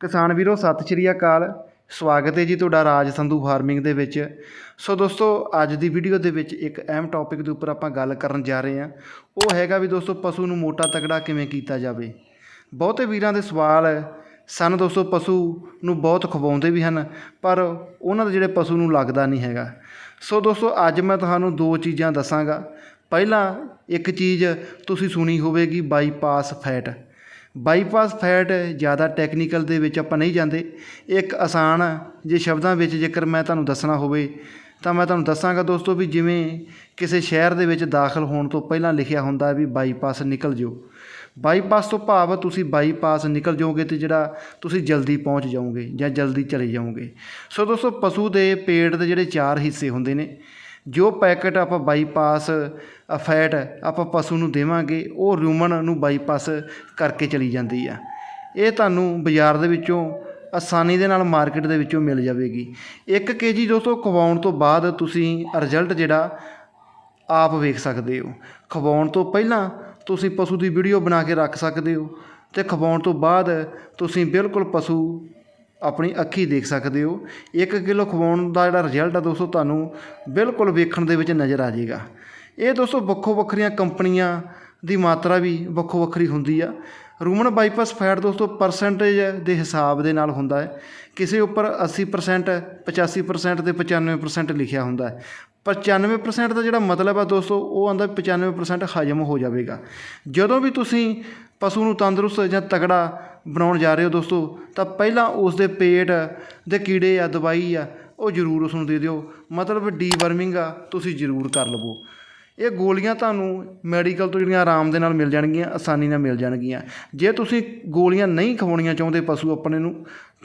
ਕਿਸਾਨ ਵੀਰੋ, ਸਤਿ ਸ਼੍ਰੀ ਅਕਾਲ। ਸਵਾਗਤ ਹੈ ਜੀ ਤੁਹਾਡਾ ਰਾਜ ਸੰਧੂ ਫਾਰਮਿੰਗ ਦੇ ਵਿੱਚ। ਸੋ ਦੋਸਤੋ, ਅੱਜ ਦੀ ਵੀਡੀਓ ਦੇ ਵਿੱਚ ਇੱਕ ਅਹਿਮ ਟੌਪਿਕ ਦੇ ਉੱਪਰ ਆਪਾਂ ਗੱਲ ਕਰਨ ਜਾ ਰਹੇ ਹਾਂ। ਉਹ ਹੈਗਾ ਵੀ ਦੋਸਤੋ, ਪਸ਼ੂ ਨੂੰ ਮੋਟਾ ਤਕੜਾ ਕਿਵੇਂ ਕੀਤਾ ਜਾਵੇ। ਬਹੁਤੇ ਵੀਰਾਂ ਦੇ ਸਵਾਲ ਸਨ ਦੋਸਤੋ, ਪਸ਼ੂ ਨੂੰ ਬਹੁਤ ਖਵਾਉਂਦੇ ਵੀ ਹਨ, ਪਰ ਉਹਨਾਂ ਦੇ ਜਿਹੜੇ ਪਸ਼ੂ ਨੂੰ ਲੱਗਦਾ ਨਹੀਂ ਹੈਗਾ। ਸੋ ਦੋਸਤੋ, ਅੱਜ ਮੈਂ ਤੁਹਾਨੂੰ ਦੋ ਚੀਜ਼ਾਂ ਦੱਸਾਂਗਾ। ਪਹਿਲਾਂ ਇੱਕ ਚੀਜ਼ ਤੁਸੀਂ ਸੁਣੀ ਹੋਵੇਗੀ ਬਾਈਪਾਸ ਫੈਟ ਬਾਈਪਾਸ ਫੈਟ ਜ਼ਿਆਦਾ ਟੈਕਨੀਕਲ ਦੇ ਵਿੱਚ ਆਪਾਂ ਨਹੀਂ ਜਾਂਦੇ। ਇੱਕ ਆਸਾਨ ਜੇ ਸ਼ਬਦਾਂ ਵਿੱਚ ਜੇਕਰ ਮੈਂ ਤੁਹਾਨੂੰ ਦੱਸਣਾ ਹੋਵੇ, ਤਾਂ ਮੈਂ ਤੁਹਾਨੂੰ ਦੱਸਾਂਗਾ ਦੋਸਤੋ ਵੀ ਜਿਵੇਂ ਕਿਸੇ ਸ਼ਹਿਰ ਦੇ ਵਿੱਚ ਦਾਖਲ ਹੋਣ ਤੋਂ ਪਹਿਲਾਂ ਲਿਖਿਆ ਹੁੰਦਾ ਵੀ ਬਾਈਪਾਸ ਨਿਕਲ ਜਿਓ। ਬਾਈਪਾਸ ਤੋਂ ਭਾਵ ਤੁਸੀਂ ਬਾਈਪਾਸ ਨਿਕਲ ਜਾਓਗੇ ਤੇ ਜਿਹੜਾ ਤੁਸੀਂ ਜਲਦੀ ਪਹੁੰਚ ਜਾਓਗੇ ਜਾਂ ਜਲਦੀ ਚਲੇ ਜਾਓਗੇ। ਸੋ ਦੋਸਤੋ ਪਸ਼ੂ ਦੇ ਪੇਟ ਦੇ ਜਿਹੜੇ ਚਾਰ ਹਿੱਸੇ ਹੁੰਦੇ ਨੇ ਜੋ ਪੈਕਟ ਆਪਾਂ ਬਾਈਪਾਸ ਫੈਟ ਆਪਾਂ ਪਸ਼ੂ ਨੂੰ ਦੇਵਾਂਗੇ, ਉਹ ਰੂਮਨ ਨੂੰ ਬਾਈਪਾਸ ਕਰਕੇ ਚਲੀ ਜਾਂਦੀ ਆ। ਇਹ ਤੁਹਾਨੂੰ ਬਾਜ਼ਾਰ ਦੇ ਵਿੱਚੋਂ ਆਸਾਨੀ ਦੇ ਨਾਲ ਮਾਰਕੀਟ ਦੇ ਵਿੱਚੋਂ ਮਿਲ ਜਾਵੇਗੀ। 1 ਕੇਜੀ ਦੋਸਤੋ, ਖਵਾਉਣ ਤੋਂ ਬਾਅਦ ਤੁਸੀਂ ਰਿਜ਼ਲਟ ਜਿਹੜਾ ਆਪ ਵੇਖ ਸਕਦੇ ਹੋ। ਖਵਾਉਣ ਤੋਂ ਪਹਿਲਾਂ ਤੁਸੀਂ ਪਸ਼ੂ ਦੀ ਵੀਡੀਓ ਬਣਾ ਕੇ ਰੱਖ ਸਕਦੇ ਹੋ ਤੇ ਖਵਾਉਣ ਤੋਂ ਬਾਅਦ ਤੁਸੀਂ ਬਿਲਕੁਲ ਪਸ਼ੂ ਆਪਣੀ ਅੱਖੀ ਦੇਖ ਸਕਦੇ ਹੋ। 1 ਕਿਲੋ ਖਵਾਉਣ ਦਾ ਜਿਹੜਾ ਰਿਜ਼ਲਟ ਆ ਦੋਸਤੋ ਤੁਹਾਨੂੰ ਬਿਲਕੁਲ ਵੇਖਣ ਦੇ ਵਿੱਚ ਨਜ਼ਰ ਆ ਜਾਏਗਾ। ਇਹ ਦੋਸਤੋ ਵੱਖੋ ਵੱਖਰੀਆਂ ਕੰਪਨੀਆਂ ਦੀ ਮਾਤਰਾ ਵੀ ਵੱਖੋ ਵੱਖਰੀ ਹੁੰਦੀ ਆ। ਰੂਮਨ ਬਾਈਪਾਸ ਫੈਟ ਦੋਸਤੋ ਪਰਸੈਂਟੇਜ ਦੇ ਹਿਸਾਬ ਦੇ ਨਾਲ ਹੁੰਦਾ ਹੈ। ਕਿਸੇ ਉੱਪਰ 80% 85% ਤੇ 95% ਲਿਖਿਆ ਹੁੰਦਾ ਹੈ। 95% ਦਾ ਜਿਹੜਾ ਮਤਲਬ ਆ ਦੋਸਤੋ, ਉਹ ਆਂਦਾ 95% ਹਜਮ ਹੋ ਜਾਵੇਗਾ। ਜਦੋਂ ਵੀ ਤੁਸੀਂ ਪਸ਼ੂ ਨੂੰ ਤੰਦਰੁਸਤ ਜਾਂ ਤਗੜਾ ਬਣਾਉਣ ਜਾ ਰਹੇ ਹੋ ਦੋਸਤੋ, ਤਾਂ ਪਹਿਲਾਂ ਉਸ ਦੇ ਪੇਟ ਦੇ ਕੀੜੇ ਆ ਦਵਾਈ ਆ, ਉਹ ਜ਼ਰੂਰ ਉਸ ਨੂੰ ਦੇ ਦਿਓ। ਮਤਲਬ ਡੀਵਰਮਿੰਗ ਆ, ਤੁਸੀਂ ਜ਼ਰੂਰ ਕਰ ਲਵੋ। ਇਹ ਗੋਲੀਆਂ ਤੁਹਾਨੂੰ ਮੈਡੀਕਲ ਤੋਂ ਜਿਹੜੀਆਂ ਆਰਾਮ ਦੇ ਨਾਲ ਮਿਲ ਜਾਣਗੀਆਂ, ਆਸਾਨੀ ਨਾਲ ਮਿਲ ਜਾਣਗੀਆਂ। ਜੇ ਤੁਸੀਂ ਗੋਲੀਆਂ ਨਹੀਂ ਖਵਾਉਣੀਆਂ ਚਾਹੁੰਦੇ ਪਸ਼ੂ ਆਪਣੇ ਨੂੰ,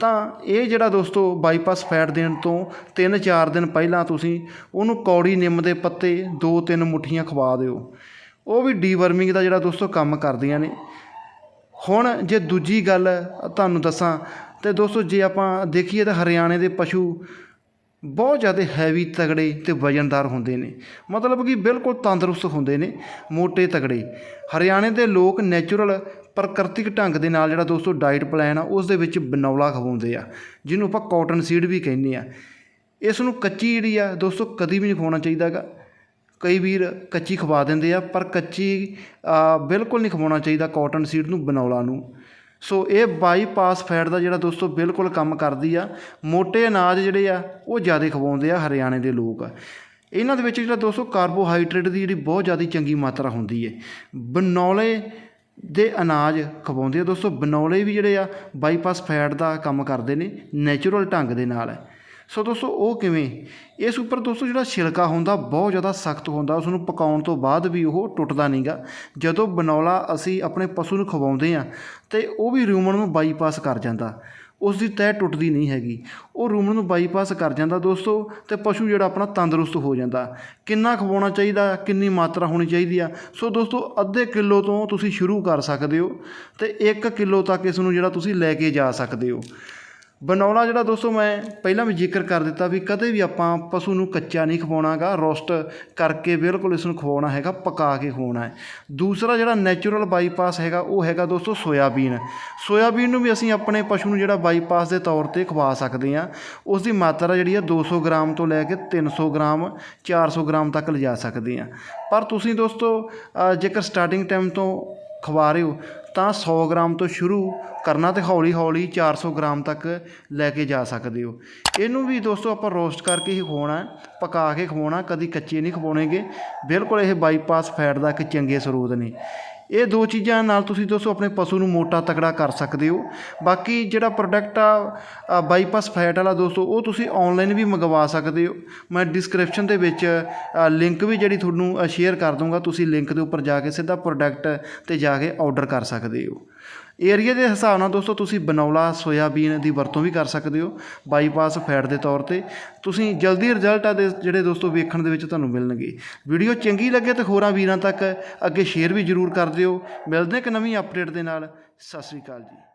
ਤਾਂ ਇਹ ਜਿਹੜਾ ਦੋਸਤੋ ਬਾਈਪਾਸ ਫੈਟ ਦੇਣ ਤੋਂ 3-4 ਦਿਨ ਪਹਿਲਾਂ ਤੁਸੀਂ ਉਹਨੂੰ ਕੌੜੀ ਨਿੰਮ ਦੇ ਪੱਤੇ 2-3 ਮੁੱਠੀਆਂ ਖਵਾ ਦਿਓ। ਉਹ ਵੀ ਡੀਵਰਮਿੰਗ ਦਾ ਜਿਹੜਾ ਦੋਸਤੋ ਕੰਮ ਕਰਦੀਆਂ ਨੇ। ਹੁਣ ਜੇ ਦੂਜੀ ਗੱਲ ਤੁਹਾਨੂੰ ਦੱਸਾਂ, ਤਾਂ ਦੋਸਤੋ ਜੇ ਆਪਾਂ ਦੇਖੀਏ ਤਾਂ ਹਰਿਆਣੇ ਦੇ ਪਸ਼ੂ ਬਹੁਤ ਜ਼ਿਆਦਾ ਹੈਵੀ ਤਗੜੇ ਤੇ ਵਜਨਦਾਰ ਹੁੰਦੇ ਨੇ। ਮਤਲਬ ਕਿ ਬਿਲਕੁਲ ਤੰਦਰੁਸਤ ਹੁੰਦੇ ਨੇ ਮੋٹے ਤਗੜੇ। ਹਰਿਆਣੇ ਦੇ ਲੋਕ ਨੈਚੁਰਲ ਪ੍ਰਕਿਰਤਿਕ ਢੰਗ ਦੇ ਨਾਲ ਜਿਹੜਾ ਦੋਸਤੋ ਡਾਈਟ ਪਲਾਨ ਆ, ਉਸ ਦੇ ਵਿੱਚ ਬਨੌਲਾ ਖਵਾਉਂਦੇ ਆ, ਜਿਹਨੂੰ ਆਪਾਂ ਕਾਟਨ ਸੀਡ ਵੀ ਕਹਿੰਦੇ ਆ। ਇਸ ਨੂੰ ਕੱਚੀ ਜਿਹੜੀ ਆ, ਦੋਸਤੋ ਕਦੀ ਵੀ ਨਹੀਂ ਖਵਾਉਣਾ ਚਾਹੀਦਾਗਾ ਕਈ ਵੀਰ ਕੱਚੀ ਖਵਾ ਦਿੰਦੇ ਆ, ਪਰ ਕੱਚੀ ਬਿਲਕੁਲ ਨਹੀਂ ਖਵਾਉਣਾ ਚਾਹੀਦਾ ਕਾਟਨ ਸੀਡ ਨੂੰ ਬਨੌਲਾ ਨੂੰ। ਸੋ ਇਹ ਬਾਈਪਾਸ ਫੈਟ ਦਾ ਜਿਹੜਾ ਦੋਸਤੋ ਬਿਲਕੁਲ ਕੰਮ ਕਰਦੀ ਆ। ਮੋٹے ਅਨਾਜ ਜਿਹੜੇ ਆ, ਉਹ ਜ਼ਿਆਦਾ ਖਵਾਉਂਦੇ ਆ ਹਰਿਆਣੇ ਦੇ ਲੋਕ। ਇਹਨਾਂ ਦੇ ਵਿੱਚ ਜਿਹੜਾ ਦੋਸਤੋ ਕਾਰਬੋਹਾਈਡਰੇਟ ਦੀ ਜਿਹੜੀ ਬਹੁਤ ਜ਼ਿਆਦਾ ਚੰਗੀ ਮਾਤਰਾ ਹੁੰਦੀ ਹੈ ਬਨੌਲੇ ਦੇ ਅਨਾਜ ਖਵਾਉਂਦੇ ਆ ਦੋਸਤੋ। ਬਨੌਲੇ ਵੀ ਜਿਹੜੇ ਆ ਬਾਈਪਾਸ ਫੈਟ ਦਾ ਕੰਮ ਕਰਦੇ ਨੇ ਨੈਚੁਰਲ ਢੰਗ ਦੇ ਨਾਲ। ਸੋ ਦੋਸਤੋ, ਉਹ ਕਿਵੇਂ? ਇਸ ਉੱਪਰ ਦੋਸਤੋ, ਜਿਹੜਾ ਛਿਲਕਾ ਹੁੰਦਾ, ਬਹੁਤ ਜ਼ਿਆਦਾ ਸਖਤ ਹੁੰਦਾ। ਉਸ ਨੂੰ ਪਕਾਉਣ ਤੋਂ ਬਾਅਦ ਵੀ ਉਹ ਟੁੱਟਦਾ ਨਹੀਂਗਾ। ਜਦੋਂ ਬਨੌਲਾ ਅਸੀਂ ਆਪਣੇ ਪਸ਼ੂ ਨੂੰ ਖਵਾਉਂਦੇ ਆ ਤੇ ਉਹ ਵੀ ਰੂਮਨ ਨੂੰ ਬਾਈਪਾਸ ਕਰ ਜਾਂਦਾ। ਉਸ ਦੀ ਤਹਿ ਟੁੱਟਦੀ ਨਹੀਂ ਹੈਗੀ। ਉਹ ਰੂਮਨ ਨੂੰ ਬਾਈਪਾਸ ਕਰ ਜਾਂਦਾ ਦੋਸਤੋ, ਤੇ ਪਸ਼ੂ ਜਿਹੜਾ ਆਪਣਾ ਤੰਦਰੁਸਤ ਹੋ ਜਾਂਦਾ। ਕਿੰਨਾ ਖਵਾਉਣਾ ਚਾਹੀਦਾ, ਕਿੰਨੀ ਮਾਤਰਾ ਹੋਣੀ ਚਾਹੀਦੀ ਆ? ਸੋ ਦੋਸਤੋ, ਅੱਧੇ ਕਿਲੋ ਤੋਂ ਤੁਸੀਂ ਸ਼ੁਰੂ ਕਰ ਸਕਦੇ ਹੋ, ਤੇ 1 ਕਿਲੋ ਤੱਕ ਇਸ ਨੂੰ ਜਿਹੜਾ ਤੁਸੀਂ ਲੈ ਕੇ ਜਾ ਸਕਦੇ ਹੋ। ਬਨੌਲਾ ਜਿਹੜਾ ਦੋਸਤੋ ਮੈਂ ਪਹਿਲਾਂ ਵੀ ਜ਼ਿਕਰ ਕਰ ਦਿੱਤਾ ਵੀ ਕਦੇ ਵੀ ਆਪਾਂ ਪਸ਼ੂ ਨੂੰ ਕੱਚਾ ਨਹੀਂ ਖਵਾਉਣਾਗਾ, ਰੋਸਟ ਕਰਕੇ ਬਿਲਕੁਲ ਇਸ ਨੂੰ ਖਵਾਉਣਾ ਹੈਗਾ, ਪਕਾ ਕੇ ਖਵਾਉਣਾ ਹੈ। ਦੂਸਰਾ ਜਿਹੜਾ ਨੈਚੁਰਲ ਬਾਈਪਾਸ ਹੈਗਾ, ਉਹ ਹੈਗਾ ਦੋਸਤੋ ਸੋਇਆਬੀਨ ਸੋਇਆਬੀਨ ਨੂੰ ਵੀ ਅਸੀਂ ਆਪਣੇ ਪਸ਼ੂ ਨੂੰ ਜਿਹੜਾ ਬਾਈਪਾਸ ਦੇ ਤੌਰ ਤੇ ਖਵਾ ਸਕਦੇ ਹਾਂ। ਉਸ ਦੀ ਮਾਤਰਾ ਜਿਹੜੀ ਆ 200 ਗ੍ਰਾਮ ਤੋਂ ਲੈ ਕੇ 300 ਗ੍ਰਾਮ 400 ਗ੍ਰਾਮ ਤੱਕ ਲਿਜਾ ਸਕਦੇ ਹਾਂ। ਪਰ ਤੁਸੀਂ ਦੋਸਤੋ ਜੇਕਰ ਸਟਾਰਟਿੰਗ ਟਾਈਮ ਤੋਂ ਖਵਾ ਰਹੇ ਹੋ ਤਾਂ ਸੌ ਗ੍ਰਾਮ ਤੋਂ ਸ਼ੁਰੂ ਕਰਨਾ ਤੇ ਹੌਲੀ ਹੌਲੀ 400 ਗ੍ਰਾਮ ਤੱਕ ਲੈ ਕੇ ਜਾ ਸਕਦੇ ਹੋ। ਇਹਨੂੰ ਵੀ ਦੋਸਤੋ ਆਪਾਂ ਰੋਸਟ ਕਰਕੇ ਹੀ ਖਵਾਉਣਾ ਪਕਾ ਕੇ ਖਵਾਉਣਾ ਕਦੀ ਕੱਚੇ ਨਹੀਂ ਖਵਾਉਣੇਗੇ। ਬਿਲਕੁਲ ਇਹ ਬਾਈਪਾਸ ਫੈਟ ਦਾ ਇੱਕ ਚੰਗੇ ਸਰੋਤ ਨੇ। ਇਹ ਦੋ ਚੀਜ਼ਾਂ ਨਾਲ ਤੁਸੀਂ ਦੋਸਤੋ ਆਪਣੇ ਪਸ਼ੂ ਨੂੰ ਮੋਟਾ ਤਕੜਾ ਕਰ ਸਕਦੇ ਹੋ। ਬਾਕੀ ਜਿਹੜਾ ਪ੍ਰੋਡਕਟ ਆ ਬਾਈਪਾਸ ਫੈਟ ਵਾਲਾ ਦੋਸਤੋ, ਉਹ ਤੁਸੀਂ ਆਨਲਾਈਨ ਵੀ ਮੰਗਵਾ ਸਕਦੇ ਹੋ। ਮੈਂ ਡਿਸਕ੍ਰਿਪਸ਼ਨ ਦੇ ਵਿੱਚ ਲਿੰਕ ਵੀ ਜਿਹੜੀ ਤੁਹਾਨੂੰ ਸ਼ੇਅਰ ਕਰ ਦੂੰਗਾ ਤੁਸੀਂ ਲਿੰਕ ਦੇ ਉੱਪਰ ਜਾ ਕੇ ਸਿੱਧਾ ਪ੍ਰੋਡਕਟ ਤੇ ਜਾ ਕੇ ਆਰਡਰ ਕਰ ਸਕਦੇ ਹੋ। ਏਰੀਆ ਦੇ ਹਿਸਾਬ ਨਾਲ ਦੋਸਤੋ, ਤੁਸੀਂ ਬਨੌਲਾ ਸੋਇਆਬੀਨ ਦੀ ਵਰਤੋਂ ਵੀ ਕਰ ਸਕਦੇ ਹੋ ਬਾਈਪਾਸ ਫੈਟ ਦੇ ਤੌਰ ਤੇ। ਤੁਸੀਂ ਜਲਦੀ ਰਿਜ਼ਲਟ ਆ ਦੇ ਜਿਹੜੇ ਦੋਸਤੋ ਵੇਖਣ ਦੇ ਵਿੱਚ ਤੁਹਾਨੂੰ ਮਿਲਣਗੇ। ਵੀਡੀਓ ਚੰਗੀ ਲੱਗੇ ਤੇ ਹੋਰਾਂ ਵੀਰਾਂ ਤੱਕ ਅੱਗੇ ਸ਼ੇਅਰ ਵੀ ਜ਼ਰੂਰ ਕਰ ਦਿਓ। ਮਿਲਦੇ ਇੱਕ ਨਵੀਂ ਅਪਡੇਟ ਦੇ ਨਾਲ। ਸਤਿ ਸ੍ਰੀ ਅਕਾਲ ਜੀ।